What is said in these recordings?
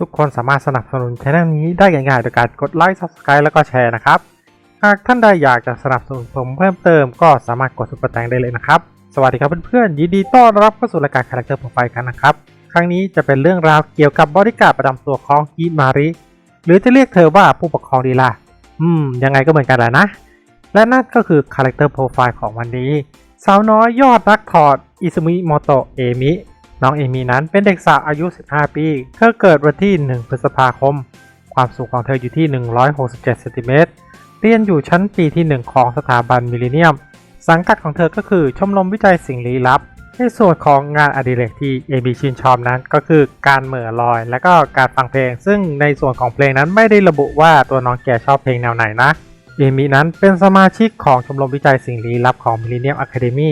ทุกคนสามารถสนับสนุนช่องนี้ได้ง่ายๆโดยการกดไลค์ Subscribe แล้วก็แชร์นะครับ หากท่านใดอยากจะสนับสนุนผมเพิ่มเติมก็สามารถกดซุปเปอร์แตงได้เลยนะครับ สวัสดีครับเพื่อนๆยินดีต้อนรับเข้าสู่รายการคาแรคเตอร์โปรไฟล์กันนะครับ ครั้งนี้จะเป็นเรื่องราวเกี่ยวกับบริการประจำตัวของฮิมาริ หรือจะเรียกเธอว่าผู้ปกครองดีล่ะ อืม ยังไงก็เหมือนกันแหละนะ และนั่นก็คือคาแรคเตอร์โปรไฟล์ของวันนี้ สาวน้อยยอดนักถอดอิซุมิโมโตะเอมิ น้องเอมินั้นเป็นเด็กสาวอายุ 15 ปี เธอเกิดวันที่ 1 พฤษภาคม ความสูงของเธออยู่ที่ 167 เซนติเมตร เรียนอยู่ชั้นปีที่ 1 ของสถาบันมิลเลนเนียม สังกัดของเธอก็คือชมรมวิจัยสิ่งลี้ลับ ในส่วนของงานอดิเรกที่เอมิชื่นชอบนั้นก็คือการเหม่อลอย และก็การฟังเพลง ซึ่งในส่วนของเพลงนั้นไม่ได้ระบุว่าตัวน้องแกชอบเพลงแนวไหนนะ เอมินั้นเป็นสมาชิกของชมรมวิจัยสิ่งลี้ลับของ Millennium Academy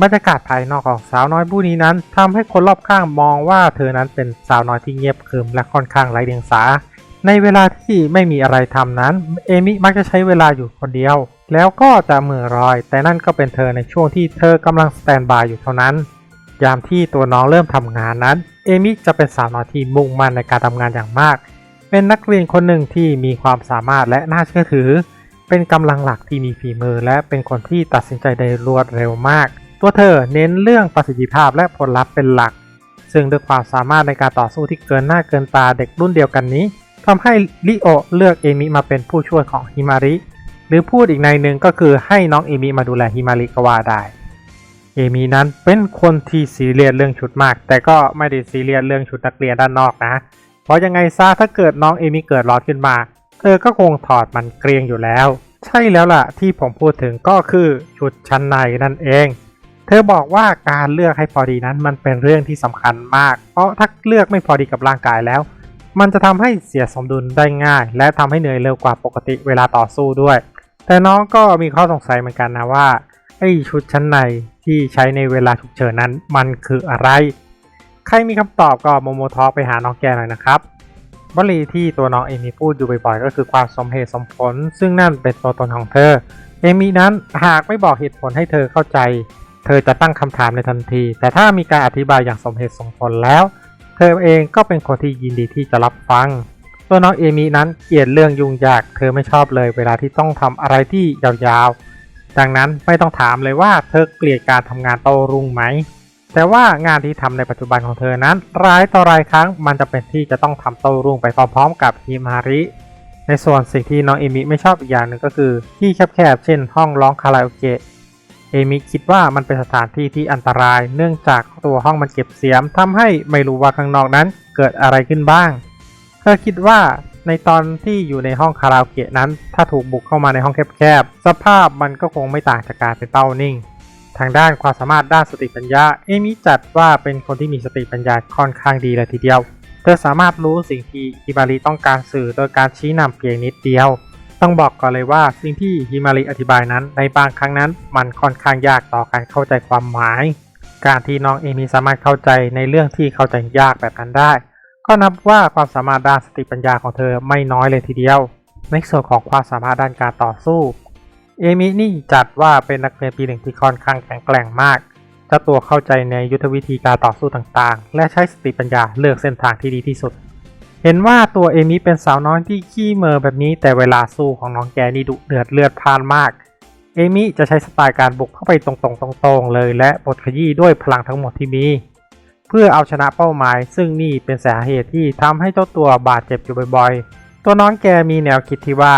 บรรยากาศภายนอกของสาวน้อยผู้นี้นั้นทำให้คนรอบข้างมองว่าเธอนั้นเป็นสาวน้อยที่เงียบขรึมและค่อนข้างไร้เดียงสา ในเวลาที่ไม่มีอะไรทำนั้น เอมิมักจะใช้เวลาอยู่คนเดียว แล้วก็จะเมือรอย แต่นั่นก็เป็นเธอในช่วงที่เธอกำลังสแตนบายอยู่เท่านั้น ยามที่ตัวน้องเริ่มทำงานนั้น เอมิจะเป็นสาวน้อยที่มุ่งมั่นในการทำงานอย่างมาก เป็นนักเรียนคนหนึ่งที่มีความสามารถและน่าเชื่อถือ เป็นกำลังหลักที่มีฝีมือและเป็นคนที่ตัดสินใจได้รวดเร็วมาก ตัวเธอเน้นเรื่องประสิทธิภาพและผลลัพธ์เป็นหลัก ซึ่งด้วยความสามารถในการต่อสู้ที่เกินหน้าเกินตาเด็กรุ่นเดียวกันนี้ทำให้ลิโอเลือกเอมิมาเป็นผู้ช่วยของฮิมาริ หรือพูดอีกในหนึ่งก็คือให้น้องเอมิมาดูแลฮิมาริก็ว่าได้ เอมินั้นเป็นคนที่ซีเรียสเรื่องชุดมาก แต่ก็ไม่ได้ซีเรียสเรื่องชุดนักเรียนด้านนอกนะ เพราะยังไงซะถ้าเกิดน้องเอมิเกิดร้อนขึ้นมา เธอก็คงถอดมันเกรียงอยู่แล้ว ใช่แล้วล่ะที่ผมพูดถึงก็คือชุดชั้นในนั่นเอง ธอบอกว่าการเลือกให้พอดีนั้นมันเป็นเรื่องที่สำคัญมาก เพราะถ้าเลือกไม่พอดีกับร่างกายแล้ว มันจะทำให้เสียสมดุลได้ง่าย และทำให้เหนื่อยเร็วกว่าปกติเวลาต่อสู้ด้วย แต่น้องก็มีข้อสงสัยเหมือนกันนะว่าไอ้ชุดชั้นในที่ใช้ในเวลาฉุกเฉินนั้นมันคืออะไร ใครมีคำตอบก็โมโมทอไปหาน้องแกหน่อยนะครับวลีที่ตัวน้องเอมี่พูดอยู่บ่อยๆก็คือความสมเหตุสมผล ซึ่งนั่นเป็นตัวตนของเธอ เอมี่นั้นหากไม่บอกเหตุผลให้เธอเข้าใจ เธอจะตั้งคำถามในทันที แต่ถ้ามีการอธิบายอย่างสมเหตุสมผลแล้ว เธอเองก็เป็นคนที่ยินดีที่จะรับฟัง ตัวน้องเอมี่นั้นเกลียดเรื่องยุ่งยาก เธอไม่ชอบเลยเวลาที่ต้องทำอะไรที่ยาวๆ ดังนั้นไม่ต้องถามเลยว่าเธอเกลียดการทำงานโตรุ่งไหม แต่ว่างานที่ทำในปัจจุบันของเธอนั้นรายต่อรายครั้งมันจะเป็นที่จะต้องทำโตรุ่งไปพร้อมๆ กับฮิมาริในส่วนสิ่งที่น้องเอมิไม่ชอบอีกอย่างหนึ่งก็คือที่แคบๆเช่น ห้องร้องคาราโอเกะ เอมิคิดว่ามันเป็นสถานที่ที่อันตราย เนื่องจากตัวห้องมันเก็บเสียมทำให้ไม่รู้ว่าข้างนอกนั้นเกิดอะไรขึ้นบ้าง เธอคิดว่าในตอนที่อยู่ในห้องคาราโอเกะนั้น ถ้าถูกบุกเข้ามาในห้องแคบๆ สภาพมันก็คงไม่ต่างจากการเป็นเป้านิ่ง ทางด้านความสามารถด้านสติปัญญา เอมิจัดว่าเป็นคนที่มีสติปัญญาค่อนข้างดีเลยทีเดียว เธอสามารถรู้สิ่งที่ฮิมาริต้องการสื่อโดยการชี้นำเพียงนิดเดียว ต้องบอกก่อนเลยว่าสิ่งที่ฮิมาริอธิบายนั้นในบางครั้งนั้น มันค่อนข้างยากต่อการเข้าใจความหมาย การที่น้องเอมิสามารถเข้าใจในเรื่องที่เข้าใจยากแบบนั้นได้ ก็นับว่าความสามารถด้านสติปัญญาของเธอไม่น้อยเลยทีเดียว ในส่วนของความสามารถด้านการต่อสู้ เอมินี่จัดว่าเป็นนักเรียนปีหนึ่งที่ค่อนข้างแข็งแกร่งมากเจ้าตัวเข้าใจในยุทธวิธีการต่อสู้ต่างๆ และใช้สติปัญญาเลือกเส้นทางที่ดีที่สุด เห็นว่าตัวเอมิเป็นสาวน้อยที่ขี้เมอแบบนี้ แต่เวลาสู้ของน้องแกนี่ดุเดือดเลือดพล่านมาก เอมิจะใช้สไตล์การบุกเข้าไปตรงๆตรงๆเลย และบทขยี้ด้วยพลังทั้งหมดที่มี เพื่อเอาชนะเป้าหมาย ซึ่งนี่เป็นสาเหตุที่ทำให้เจ้าตัวบาดเจ็บอยู่บ่อยๆ ตัวน้องแกมีแนวคิดที่ว่า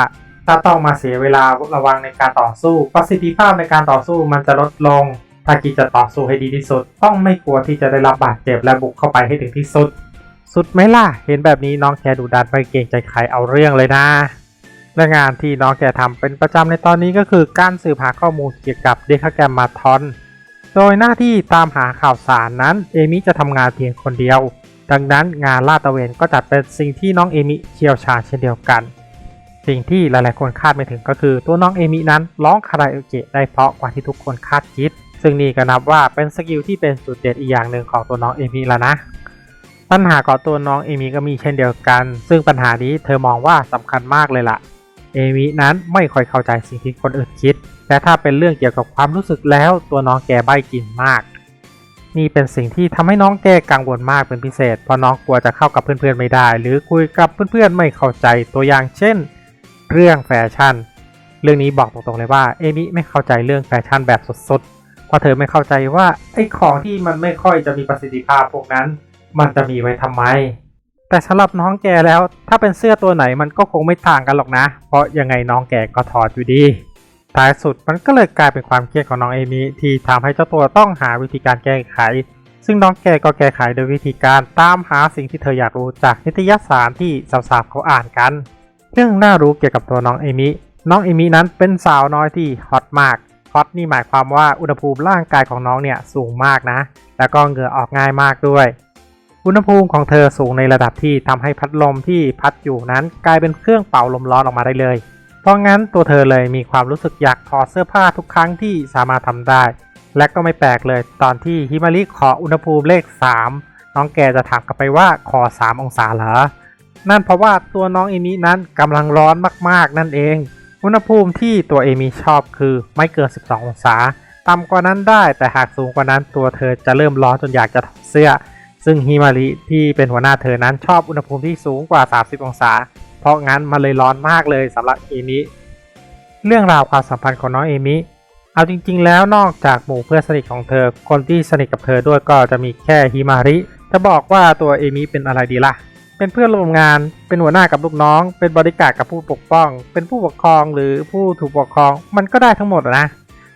ถ้าต้องมาเสียเวลาระวังในการต่อสู้ ประสิทธิภาพในการต่อสู้มันจะลดลง ถ้าคิจะต่อสู้ให้ดีที่สุด ต้องไม่กลัวที่จะได้รับบาดเจ็บและบุกเข้าไปให้ถึงที่สุด สุดไหมล่ะ เห็นแบบนี้น้องแกดูดันไปเก่งใจใครเอาเรื่องเลยนะ และงานที่น้องแกทำเป็นประจำในตอนนี้ก็คือการสืบหาข้อมูลเกี่ยวกับเดคาแกรมมาทอน โดยหน้าที่ตามหาข่าวสารนั้นเอมิจะทำงานเพียงคนเดียว ดังนั้นงานลาดตระเวนก็จัดเป็นสิ่งที่น้องเอมิเชี่ยวชาญเช่นเดียวกัน สิ่งที่หลายๆคนคาดไม่ถึงก็คือ ตัวน้องเอมินั้นร้องคาราโอเกะได้เพราะกว่าที่ทุกคนคาดคิด ซึ่งนี่ก็นับว่าเป็นสกิลที่เป็นจุดเด่นอีกอย่างหนึ่งของตัวน้องเอมิแล้วนะ ปัญหาของตัวน้องเอมิก็มีเช่นเดียวกัน ซึ่งปัญหานี้เธอมองว่าสำคัญมากเลยล่ะ เอมินั้นไม่ค่อยเข้าใจสิ่งที่คนอื่นคิดแต่ถ้าเป็นเรื่องเกี่ยวกับความรู้สึกแล้ว ตัวน้องแกใบ้กินมาก นี่เป็นสิ่งที่ทำให้น้องแกกังวลมากเป็นพิเศษ เพราะน้องกลัวจะเข้ากับเพื่อนๆไม่ได้ หรือคุยกับเพื่อนๆไม่เข้าใจ ตัวอย่างเช่น เรื่องแฟชั่น เรื่องนี้บอกตรงๆเลยว่า เอมิไม่เข้าใจเรื่องแฟชั่นแบบสดๆ เพราะเธอไม่เข้าใจว่าไอ้ของที่มันไม่ค่อยจะมีประสิทธิภาพพวกนั้น มันจะมีไว้ทำไม แต่สำหรับน้องแกแล้ว ถ้าเป็นเสื้อตัวไหนมันก็คงไม่ต่างกันหรอกนะ เพราะยังไงน้องแกก็ถอดอยู่ดี ท้ายสุดมันก็เลยกลายเป็นความเครียดของน้องเอมิที่ทำให้เจ้าตัวต้องหาวิธีการแก้ไข ซึ่งน้องแกก็แก้ไขโดยวิธีการตามหาสิ่งที่เธออยากรู้จากนิตยสารที่สาวๆเขาอ่านกัน เรื่องน่ารู้เกี่ยวกับตัวน้องเอมิน้องเอมินั้นเป็นสาวน้อยที่ฮอตมากฮอตนี่หมายความว่าอุณหภูมิร่างกายของน้องเนี่ยสูงมากนะ แล้วก็เหงื่อออกง่ายมากด้วย อุณหภูมิของเธอสูงในระดับที่ทำให้พัดลมที่พัดอยู่นั้นกลายเป็นเครื่องเป่าลมร้อนออกมาได้เลย เพราะงั้นตัวเธอเลยมีความรู้สึกอยากถอดเสื้อผ้าทุกครั้งที่สามารถทำได้ และก็ไม่แปลกเลยตอนที่ฮิมาริขออุณหภูมิเลข 3 น้องแกจะถามกลับไปว่าขอ 3 องศาเหรอ นั่นเพราะว่าตัวน้องเอมินั้นกำลังร้อนมากๆนั่นเอง อุณหภูมิที่ตัวเอมิชอบคือไม่เกิน 12 องศา ต่ำกว่านั้นได้แต่หากสูงกว่านั้นตัวเธอจะเริ่มร้อนจนอยากจะถอดเสื้อ ซึ่งฮิมาริที่เป็นหัวหน้าเธอนั้นชอบอุณหภูมิที่สูงกว่า 30 องศา เพราะงั้นมันเลยร้อนมากเลยสำหรับเอมิเรื่องราวความสัมพันธ์ของน้องเอมิเอาจริงๆ แล้วนอกจากหมู่เพื่อนสนิทของเธอ คนที่สนิทกับเธอด้วยก็จะมีแค่ฮิมาริ จะบอกว่าตัวเอมิเป็นอะไรดีล่ะ เป็นเพื่อนร่วมงาน เป็นหัวหน้ากับลูกน้อง เป็นบริการดกับผู้ปกป้อง เป็นผู้ปกครองหรือผู้ถูกปกครอง มันก็ได้ทั้งหมดนะ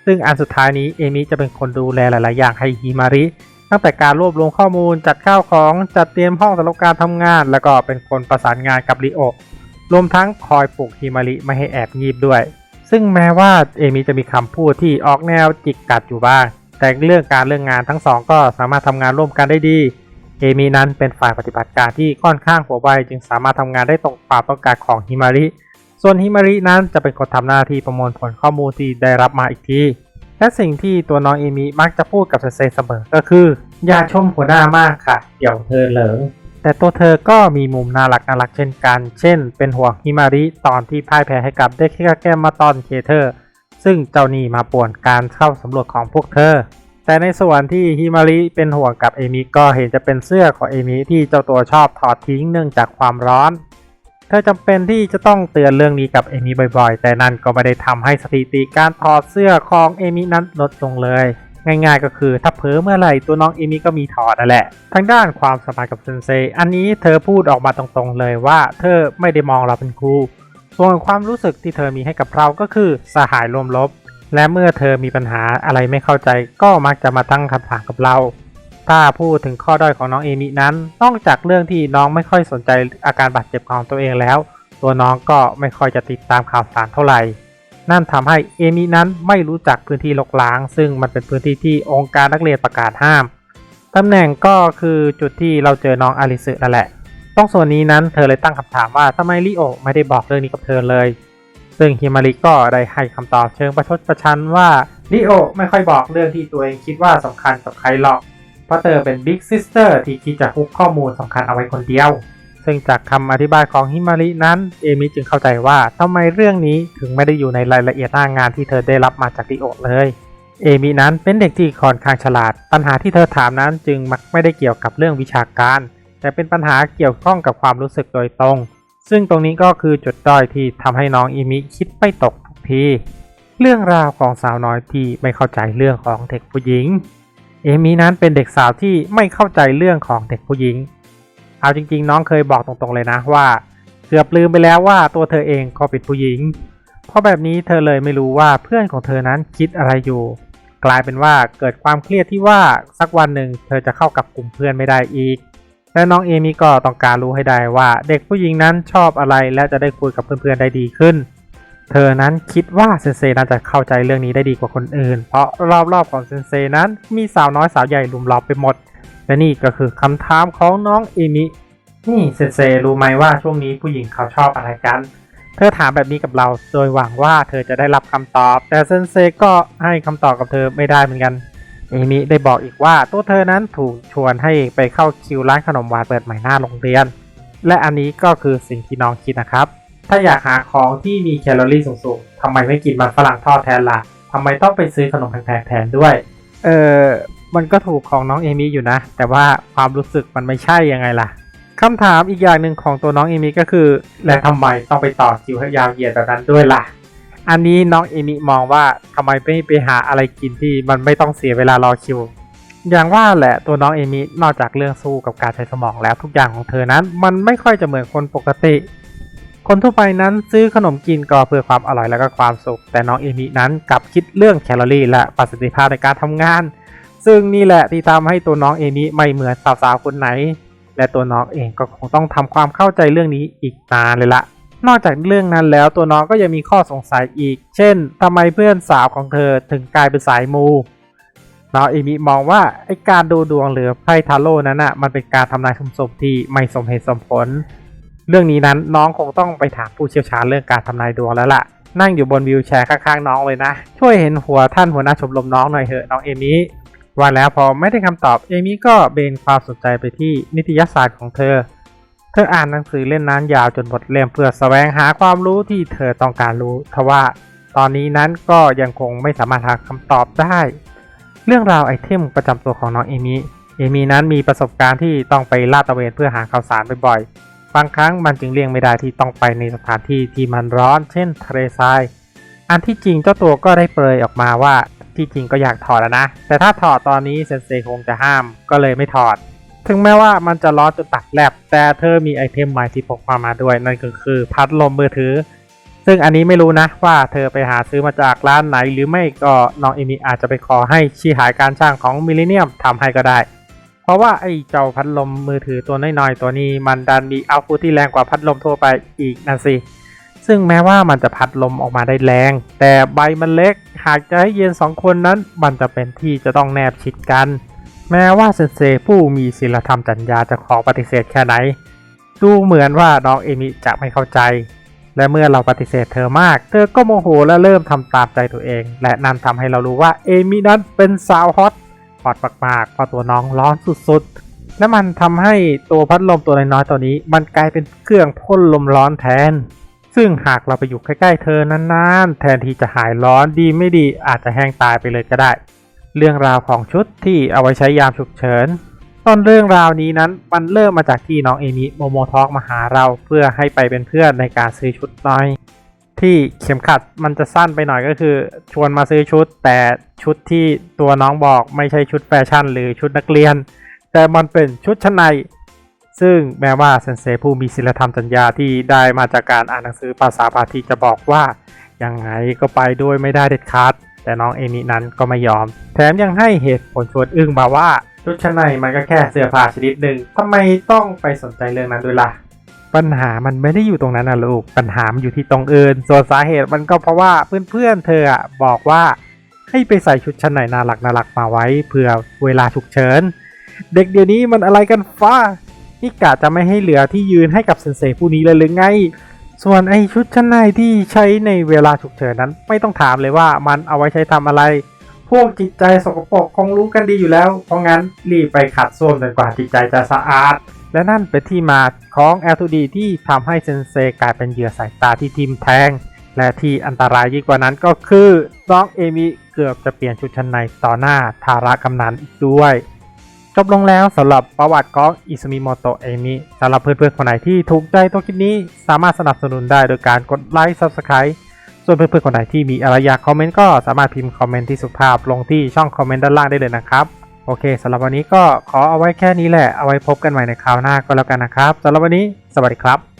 ซึ่งอันสุดท้ายนี้เอมิจะเป็นคนดูแลหลายๆ อย่างให้ฮิมาริ ตั้งแต่การรวบรวมข้อมูลจัดข้าวของจัดเตรียมห้องสำหรับการทำงาน แล้วก็เป็นคนประสานงานกับริโอรวมทั้งคอยปลุกฮิมาริไม่ให้แอบงีบด้วย ซึ่งแม้ว่าเอมิจะมีคำพูดที่ออกแนวจิกกัดอยู่บ้าง แต่เรื่องการเรื่องงานทั้งสองก็สามารถทำงานร่วมกันได้ดีเอมินั้นเป็นฝ่ายปฏิบัติการที่ค่อนข้างหัวไวจึงสามารถทำงานได้ตรงความต้องการของฮิมาริ ส่วนฮิมารินั้นจะเป็นคนทำหน้าที่ประมวลผลข้อมูลที่ได้รับมาอีกที และสิ่งที่ตัวน้องเอมิมักจะพูดกับเซเซเสมอก็คือ อย่าชมหัวหน้ามากค่ะ เดี๋ยวเธอเหลิงแต่ตัวเธอก็มีมุมน่ารักน่ารักเช่นกัน เช่น เป็นห่วงฮิมาริตอนที่พ่ายแพ้ให้กับเด็กที่แก้มมาตอนเคเทอร์ ซึ่งเจ้านี่มาป่วนการเข้าสำรวจของพวกเธอ แต่ในส่วนที่ฮิมาริเป็นห่วงกับเอมิก็เห็นจะเป็นเสื้อของเอมิที่เจ้าตัวชอบถอดทิ้งเนื่องจากความร้อน เธอจำเป็นที่จะต้องเตือนเรื่องนี้กับเอมิบ่อยๆ แต่นั่นก็ไม่ได้ทำให้สถิติการถอดเสื้อของเอมินั้นลดลงเลย ง่ายๆก็คือถ้าเผลอเมื่อไหร่ตัวน้องเอมิก็มีถอดนั่นแหละ ทางด้านความสัมพันธ์กับเซนเซอันนี้เธอพูดออกมาตรงๆเลยว่าเธอไม่ได้มองเราเป็นครูส่วนความรู้สึกที่เธอมีให้กับเราก็คือสหายรวมรบและเมื่อเธอมีปัญหาอะไรไม่เข้าใจก็มักจะมาตั้งคำถามกับเรา ถ้าพูดถึงข้อด้อยของน้องเอมินั้น นอกจากเรื่องที่น้องไม่ค่อยสนใจอาการบาดเจ็บของตัวเองแล้ว ตัวน้องก็ไม่ค่อยจะติดตามข่าวสารเท่าไหร่ นั่นทำให้เอมินั้นไม่รู้จักพื้นที่ลกล้าง ซึ่งมันเป็นพื้นที่ที่องค์การนักเรียนประกาศห้ามตำแหน่งก็คือจุดที่เราเจอน้องอาริสึนั่นแหละต้องส่วนนี้นั้นเธอเลยตั้งคำถามว่าทำไมลิโอไม่ได้บอกเรื่องนี้กับเธอเลย ซึ่งฮิมาริก็ได้ให้คำตอบเชิงประชดประชันว่าลิโอไม่ค่อยบอกเรื่องที่ตัวเองคิดว่าสำคัญกับใครหรอก เพราะเธอเป็นบิ๊กซิสเตอร์ที่คิดจะฮุบข้อมูลสำคัญเอาไว้คนเดียว ซึ่งจากคำอธิบายของฮิมารินั้น เอมิจึงเข้าใจว่าทำไมเรื่องนี้ถึงไม่ได้อยู่ในรายละเอียดหน้างานที่เธอได้รับมาจากลิโอเลยเอมินั้นเป็นเด็กที่ค่อนข้างฉลาด ปัญหาที่เธอถามนั้นจึงมักไม่ได้เกี่ยวกับเรื่องวิชาการ แต่เป็นปัญหาเกี่ยวข้องกับความรู้สึกโดยตรง ซึ่งตรงนี้ก็คือจุดด้อยที่ทำให้น้องอีมิคิดไม่ตกทุกที เรื่องราวของสาวน้อยที่ไม่เข้าใจเรื่องของเด็กผู้หญิง เอมินั้นเป็นเด็กสาวที่ไม่เข้าใจเรื่องของเด็กผู้หญิง เอาจริง ๆ น้องเคยบอกตรงๆเลยนะว่า เกือบลืมไปแล้วว่าตัวเธอเองก็เป็นผู้หญิง เพราะแบบนี้เธอเลยไม่รู้ว่าเพื่อนของเธอนั้นคิดอะไรอยู่ กลายเป็นว่าเกิดความเครียดที่ว่าสักวันหนึ่งเธอจะเข้ากับกลุ่มเพื่อนไม่ได้อีก และน้องเอมิก็ต้องการรู้ให้ได้ว่า เด็กผู้หญิงนั้นชอบอะไรและจะได้คุยกับเพื่อนๆได้ดีขึ้น เธอนั้นคิดว่าเซนเซน่าจะเข้าใจเรื่องนี้ได้ดีกว่าคนอื่น เพราะรอบๆของเซนเซนั้นมีสาวน้อยสาวใหญ่ลุมล้อมไปหมด และนี่ก็คือคำถามของน้องเอมิ นี่เซนเซรู้ไหมว่าช่วงนี้ผู้หญิงเขาชอบอะไรกัน เธอถามแบบนี้กับเรา โดยหวังว่าเธอจะได้รับคำตอบ แต่เซนเซก็ให้คำตอบกับเธอไม่ได้เหมือนกัน เอมิได้บอกอีกว่าตัวเธอนั้นถูกชวนให้ไปเข้าคิวร้านขนมหวานเปิดใหม่หน้าโรงเรียน และอันนี้ก็คือสิ่งที่น้องคิดนะครับ ถ้าอยากหาของที่มีแคลอรี่สูงๆทำไมไม่กินมันฝรั่งทอดแทนล่ะทำไมต้องไปซื้อขนมแพงๆแทนด้วย เออมันก็ถูกของน้องเอมิอยู่นะ แต่ว่าความรู้สึกมันไม่ใช่ยังไงล่ะคำถามอีกอย่างหนึ่งของตัวน้องเอมิก็คือ และทำไมต้องไปต่อคิวให้ยาวเหยียดแบบนั้นด้วยล่ะ อันนี้น้องเอมิมองว่าทำไมไม่ไปหาอะไรกินที่มันไม่ต้องเสียเวลารอคิว อย่างว่าแหละตัวน้องเอมินอกจากเรื่องสู้กับการใช้สมองแล้วทุกอย่างของเธอนั้น มันไม่ค่อยจะเหมือนคนปกติ คนทั่วไปนั้นซื้อขนมกินก็เพื่อความอร่อยและก็ความสุข แต่น้องเอมินั้นกลับคิดเรื่องแคลอรี่ และประสิทธิภาพในการทำงาน ซึ่งนี่แหละที่ทำให้ตัวน้องเอมิไม่เหมือนสาวๆคนไหน และตัวน้องเองก็คงต้องทำความเข้าใจเรื่องนี้อีกนานเลยละนอกจากเรื่องนั้นแล้วตัวน้องก็ยังมีข้อสงสัยอีก เช่นทำไมเพื่อนสาวของเธอถึงกลายเป็นสายมูน้องเอมิมองว่าไอการดูดวงหรือไพ่ทาโร่นั้นน่ะมันเป็นการทำนายสมๆที่ไม่สมเหตุสมผล เรื่องนี้นั้นน้องคงต้องไปถามผู้เชี่ยวชาญเรื่องการทำนายดวงแล้วล่ะ นั่งอยู่บนวิวแชร์ข้างๆน้องเลยนะ ช่วยเห็นหัวท่านหัวหน้าชมรมน้องหน่อยเถอะน้องเอมิว่าแล้วพอไม่ได้คำตอบเอมิก็เบนความสนใจไปที่นิตยสารของเธอ เธออ่านหนังสือเล่มนั้นยาวจนหมดเล่มเพื่อแสวงหาความรู้ที่เธอต้องการรู้ทว่าตอนนี้นั้นก็ยังคงไม่สามารถหาคำตอบได้ เรื่องราวไอเทมประจำตัวของน้องเอมิเอมินั้นมีประสบการณ์ที่ต้องไปลาดตระเวนเพื่อหาข่าวสารบ่อยางครั้งมันจึงเลี่ยงไม่ได้ที่ต้องไปในสถานที่ที่มันร้อน เช่นทะเลทราย อันที่จริงเจ้าตัวก็ได้เปรยออกมาว่าที่จริงก็อยากถอดแล้วนะ แต่ถ้าถอดตอนนี้เซนเซคงจะห้ามก็เลยไม่ถอด ถึงแม้ว่ามันจะร้อนจนตัดแลบ แต่เธอมีไอเทมใหม่ที่พกมามาด้วย นั่นก็คือพัดลมมือถือ ซึ่งอันนี้ไม่รู้นะว่าเธอไปหาซื้อมาจากร้านไหนหรือไม่ก็น้องเอมิอาจจะไปขอให้ชี้หายการช่างของมิลเลนเนียมทำให้ก็ได้ เพราะว่าไอ้เจ้าพัดลมมือถือตัวน้อยๆตัวนี้มันดันมีเอาพุทที่แรงกว่าพัดลมทั่วไปอีกนั่นสิ ซึ่งแม้ว่ามันจะพัดลมออกมาได้แรง แต่ใบมันเล็ก หากจะให้เย็นสองคนนั้น มันจะเป็นที่จะต้องแนบชิดกัน แม้ว่าเซนเซผู้มีศีลธรรมจัญญาจะขอปฏิเสธแค่ไหน ดูเหมือนว่าน้องเอมิจะไม่เข้าใจและเมื่อเราปฏิเสธเธอมาก เธอก็โมโหและเริ่มทำตามใจตัวเอง และนั่นทำให้เรารู้ว่าเอมินั้นเป็นสาวฮอต ฮอตมากๆพราะตัวน้องร้อนสุดๆ และมันทำให้ตัวพัดลมตัวน้อยๆตัวนี้ มันกลายเป็นเครื่องพ่นลมร้อนแทน ซึ่งหากเราไปอยู่ใกล้ๆเธอนานๆ แทนที่จะหายร้อนดีไม่ดีอาจจะแห้งตายไปเลยก็ได้ เรื่องราวของชุดที่เอาไว้ใช้ยามฉุกเฉินต้นเรื่องราวนี้นั้นมันเริ่มมาจากที่น้องเอมิโมโมทอกมาหาเราเพื่อให้ไปเป็นเพื่อนในการซื้อชุดน้อย ที่เข็มขัดมันจะสั้นไปหน่อยก็คือ ชวนมาซื้อชุด แต่ชุดที่ตัวน้องบอกไม่ใช่ชุดแฟชั่น หรือชุดนักเรียน แต่มันเป็นชุดชั้นใน ซึ่งแม้ว่าเซนเซผู้มีศีลธรรมจัญญาที่ได้มาจากการอ่านหนังสือภาษาบาลีจะบอกว่ายังไงก็ไปด้วยไม่ได้เด็ดขาดแต่น้องเอมินั้นก็ไม่ยอม แถมยังให้เหตุผลชวนอึ้งมาว่าชุดชั้นในมันก็แค่เสื้อผ้าชนิดหนึ่งทำไมต้องไปสนใจเรื่องนั้นด้วยล่ะ ปัญหามันไม่ได้อยู่ตรงนั้นนะลูก ปัญหามันอยู่ที่ตรงอื่น ส่วนสาเหตุมันก็เพราะว่าเพื่อนๆเธออะบอกว่าให้ไปใส่ชุดชั้นในน่ารักน่ารักมาไว้เผื่อเวลาฉุกเฉิน เด็กเดี๋ยวนี้มันอะไรกันฟ้านี่กะจะไม่ให้เหลือที่ยืนให้กับเซนเซผู้นี้เลยหรือไง ส่วนไอชุดชั้นในที่ใช้ในเวลาฉุกเฉินนั้น ไม่ต้องถามเลยว่ามันเอาไว้ใช้ทำอะไร พวกจิตใจสกปรกคงรู้กันดีอยู่แล้ว เพราะงั้นรีบไปขัดส้วมจนกว่าจิตใจจะสะอาด และนั่นเป็นที่มาของ L2D ที่ทำให้เซนเซกลายเป็นเหยื่อสายตาที่ทิมแทง และที่อันตรายยิ่งกว่านั้นก็คือน้องเอมิเกือบจะเปลี่ยนชุดชั้นในต่อหน้าทาระกำนันอีกด้วยจบลงแล้วสำหรับประวัติของอิซุมิโมโตะเอมิสำหรับเพื่อนๆคนไหนที่ถูกใจตัวคลิปนี้สามารถสนับสนุนได้โดยการกดไลค์ Subscribe ส่วนเพื่อนๆคนไหนที่มีอะไรอยากคอมเมนต์ก็สามารถพิมพ์คอมเมนต์ที่สุภาพลงที่ช่องคอมเมนต์ด้านล่างได้เลยนะครับ โอเคสำหรับวันนี้ก็ขอเอาไว้แค่นี้แหละ เอาไว้พบกันใหม่ในคราวหน้าก็แล้วกันนะครับสำหรับวันนี้ สวัสดีครับ